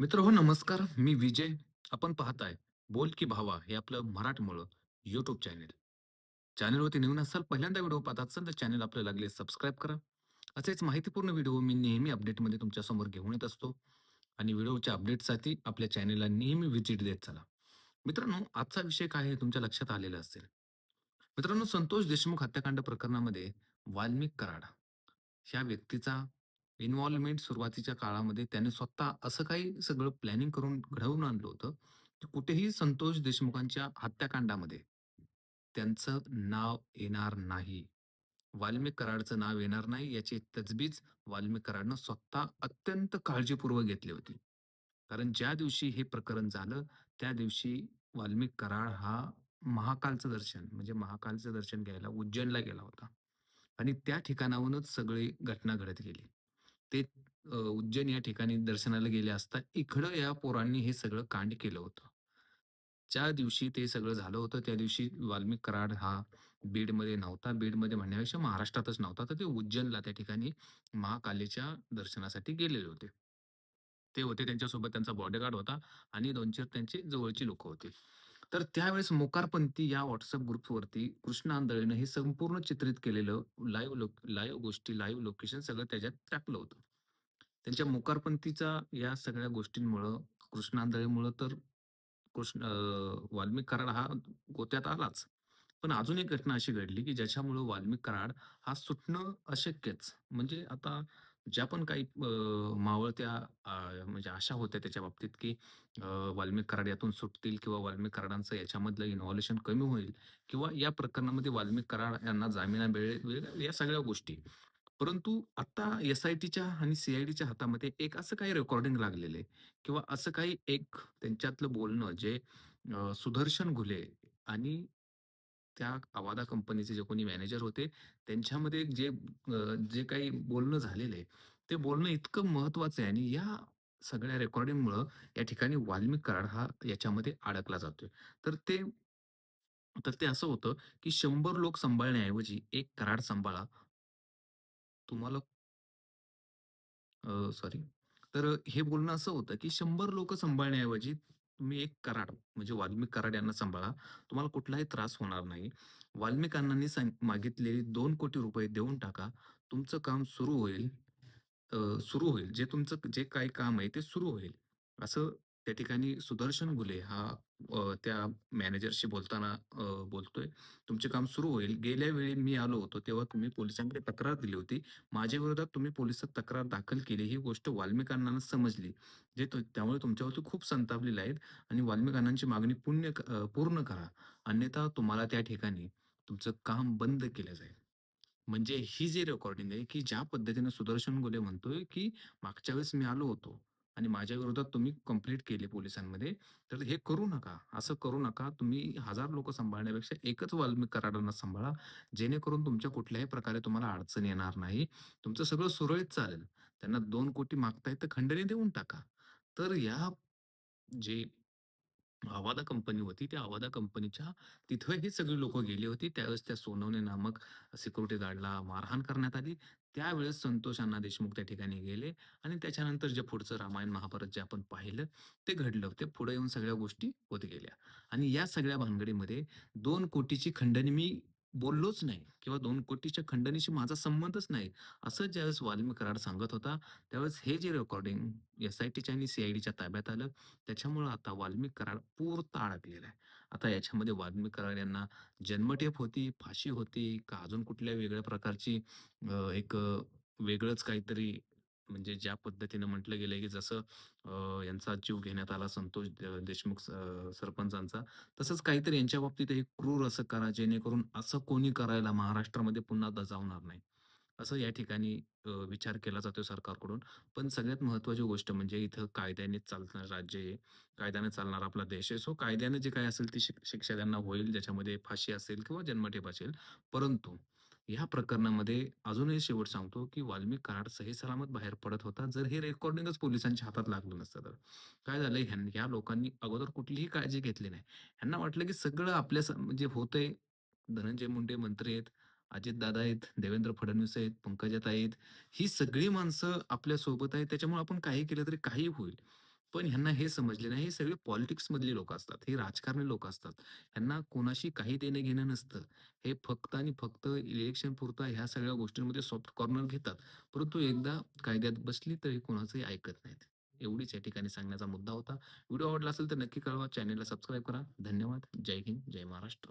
मित्र हो नमस्कार. मी विजय. आपण पाहताय बोल की भावा हे आपलं मराठमोळं युट्यूब चॅनेल. चॅनेलवरती नवीन असाल, पहिल्यांदा व्हिडिओ पाहत असाल तर चॅनेल आपल्याला लागले सबस्क्राईब करा. असेच माहितीपूर्ण व्हिडिओ मी नेहमी अपडेटमध्ये तुमच्यासमोर घेऊन येत असतो आणि व्हिडिओच्या अपडेटसाठी आपल्या चॅनेलला नेहमी व्हिजिट देत चला. मित्रांनो, आजचा विषय काय आहे तुमच्या लक्षात आलेला असेल. मित्रांनो, संतोष देशमुख हत्याकांड प्रकरणामध्ये वाल्मिक कराड ह्या व्यक्तीचा इन्व्हॉल्वमेंट सुरुवातीच्या काळामध्ये त्याने स्वतः असं काही सगळं प्लॅनिंग करून घडवून आणलं होतं, की कुठेही संतोष देशमुखांच्या हत्याकांडामध्ये त्यांचं नाव येणार नाही. वाल्मिक कराडचं नाव येणार नाही याची तजवीज वाल्मिक कराडनं स्वतः अत्यंत काळजीपूर्वक घेतली होती. कारण ज्या दिवशी हे प्रकरण झालं, त्या दिवशी वाल्मिक कराड हा महाकालचं दर्शन म्हणजे महाकालचं दर्शन घ्यायला उज्जैनला गेला होता. आणि त्या ठिकाणाहूनच सगळी घटना घडत गेली. ते उज्जैन या ठिकाणी दर्शनाला गेले असता इकडं या पोरांनी हे सगळं कांड केलं होतं. ज्या दिवशी ते सगळं झालं होतं, त्या दिवशी वाल्मिक कराड हा बीडमध्ये नव्हता. बीडमध्ये म्हणण्यापेक्षा महाराष्ट्रातच नव्हता. तर ते उज्जैनला त्या ठिकाणी महाकालीच्या दर्शनासाठी गेलेले होते. ते होते त्यांच्यासोबत त्यांचा बॉडीगार्ड होता आणि 2-4 त्यांचे जवळची लोक होती. तर त्यावेळेस मोकारपंथी या व्हॉट्सअप ग्रुपवरती कृष्ण आंधळेनं हे संपूर्ण चित्रित केलेलं लाईव्ह लोक लाईव्ह गोष्टी, लाईव्ह लोकेशन सगळं त्याच्यात टाकलं होतं. त्यांच्या मोकारपंथीचा या सगळ्या गोष्टींमुळं, कृष्ण आंधळेमुळं तर कृष्ण वाल्मिक कराड हा गोत्यात आलाच. पण अजून एक घटना अशी घडली, की ज्याच्यामुळं वाल्मिक कराड हा सुटणं अशक्यच. म्हणजे आता ज्या पण काही अ, मावळत्या अ, म्हणजे आशा होत्या त्याच्या बाबतीत, की अ, वाल्मिक कराड यातून सुटतील किंवा वाल्मिक कराडांचं याच्यामधलं इन्व्हॉल्युशन कमी होईल किंवा या प्रकरणामध्ये वाल्मिक कराड यांना जामिना मिळेल या सगळ्या गोष्टी. परंतु आता एस-आय-टीच्या आणि सी-आय-डीच्या हातामध्ये एक असं काही रेकॉर्डिंग लागलेलं आहे किंवा असं काही एक त्यांच्यातलं बोलणं जे अ, सुदर्शन घुले आणि त्या आवादा कंपनीचे जे कोणी मॅनेजर होते, त्यांच्यामध्ये जे जे काही बोलणं झालेलं आहे, ते बोलणं इतकं महत्वाचं आहे आणि या सगळ्या रेकॉर्डिंगमुळं या ठिकाणी वाल्मिक कराड हा याच्यामध्ये अडकला जातोय. तर ते तर ते असं होतं, की शंभर लोक सांभाळण्याऐवजी एक कराड सांभाळा. तुम्हाला सॉरी. तर हे बोलणं असं होतं, की शंभर लोक सांभाळण्याऐवजी तुम्ही एक कराड म्हणजे वाल्मिक कराड यांना सांभाळा. तुम्हाला कुठलाही त्रास होणार नाही. वाल्मिक अण्णांनी सांग मागितलेले ₹2,00,00,000 देऊन टाका. तुमचं काम सुरू होईल. सुरू होईल. जे तुमचं जे काही काम आहे ते सुरू होईल. असं त्या ठिकाणी सुदर्शन घुले हा अ, त्या मॅनेजरशी बोलताना अ, बोलतोय. तुमचे काम सुरू होईल. गेल्या वेळी मी आलो होतो तेव्हा तुम्ही पोलिसांकडे तक्रार दिली होती. माझ्या विरोधात तुम्ही पोलिसात तक्रार दाखल केली. ही गोष्ट वाल्मिकांना समजली. जे त्यामुळे तुमच्यावरती खूप संतापलेले आहेत आणि वाल्मिकांची मागणी पुण्य क- अ, पूर्ण करा. अन्यथा तुम्हाला त्या ठिकाणी तुमचं काम बंद केलं जाईल. म्हणजे ही जी रेकॉर्डिंग आहे, की ज्या पद्धतीने सुदर्शन गुले म्हणतोय, की मागच्या वेळेस मी आलो होतो आणि माझ्या विरोधात तुम्ही कंप्लीट केली पोलिसांमध्ये, तर हे करू नका. असं करू नका. तुम्ही हजार लोक सांभाळण्यापेक्षा एकच वाल्मिक कराडांना सांभाळा. जेणेकरून तुमच्या कुठल्याही प्रकारे तुम्हाला अडचण येणार नाही. तुमचं सगळं सुरळीत चालेल. त्यांना दोन कोटी मागताय तर खंडणी देऊन टाका. तर या जे अवादा कंपनी होती. त्या अवादा कंपनीच्या तिथं ही सगळी लोक गेली होती. त्यावेळेस त्या सोनवणे नामक सिक्युरिटी गार्डला मारहाण करण्यात आली. त्यावेळेस संतोष अण्णा देशमुख त्या ठिकाणी गेले आणि त्याच्यानंतर जे पुढचं रामायण, महाभारत जे आपण पाहिलं ते घडलं. ते पुढे येऊन सगळ्या गोष्टी होत गेल्या आणि या सगळ्या भानगडीमध्ये दोन कोटीची खंडणी मी बोललोच नाही किंवा दोन कोटीच्या खंडणीशी माझा संबंधच नाही. असं ज्यावेळेस वाल्मी कराड सांगत होता, त्यावेळेस हे जे रेकॉर्डिंग एस-आय-टीच्या आणि सी-आय-डीच्या ताब्यात आलं. त्याच्यामुळं आता वाल्मी कराड पूर्त अडकलेला आहे. आता याच्यामध्ये वाल्मी कराड यांना जन्मठेप होती, फाशी होती का अजून कुठल्या वेगळ्या प्रकारची एक वेगळंच काहीतरी म्हणजे ज्या पद्धतीनं म्हटलं गेलंय, की जसं यांचा जीव घेण्यात आला संतोष देशमुख सरपंचांचा, तसंच काहीतरी यांच्या बाबतीत हे क्रूर असं करा, जेणेकरून असं कोणी करायला महाराष्ट्रामध्ये पुन्हा दजावणार नाही. असं या ठिकाणी विचार केला जातो सरकारकडून. पण सगळ्यात महत्त्वाची गोष्ट म्हणजे इथं कायद्याने चालणारं राज्य आहे. कायद्याने चालणार आपला देश आहे. सो कायद्याने जे काही असेल ती शिक्षा त्यांना होईल, ज्याच्यामध्ये फाशी असेल किंवा जन्मठेप असेल. परंतु ह्या प्रकरणामध्ये अजूनही शेवट सांगतो, की वाल्मिक कराड सहीसलामत बाहेर पडत होता, जर हे रेकॉर्डिंगच पोलिसांच्या हातात लागलं नसतं तर. काय झालं ह्या ह्या लोकांनी अगोदर कुठलीही काळजी घेतली नाही. ह्यांना वाटलं, की सगळं आपल्या स म्हणजे होतंय. धनंजय मुंडे मंत्री आहेत, अजितदादा आहेत, देवेंद्र फडणवीस आहेत, पंकजात आहेत. ही सगळी माणसं आपल्यासोबत आहेत. त्याच्यामुळे आपण काही केलं तरी काहीही होईल. पण ह्यांना हे समजले नाही, हे सगळे पॉलिटिक्स लोक असतात. हे राजकारणी लोक असतात. ह्यांना कोणाशी काही देणं-घेणं नसतं. हे फक्त आणि फक्त इलेक्शन पुरता ह्या सगळ्या गोष्टींमध्ये सॉफ्ट कॉर्नर घेतात. परंतु एकदा कायद्यात बसली तर हे कोणाचंही ऐकत नाहीत. एवढीच या ठिकाणी सांगण्याचा मुद्दा होता. व्हिडिओ आवडला असेल तर नक्की कळवा. चॅनेलला सबस्क्राईब करा. धन्यवाद. जय हिंद, जय महाराष्ट्र.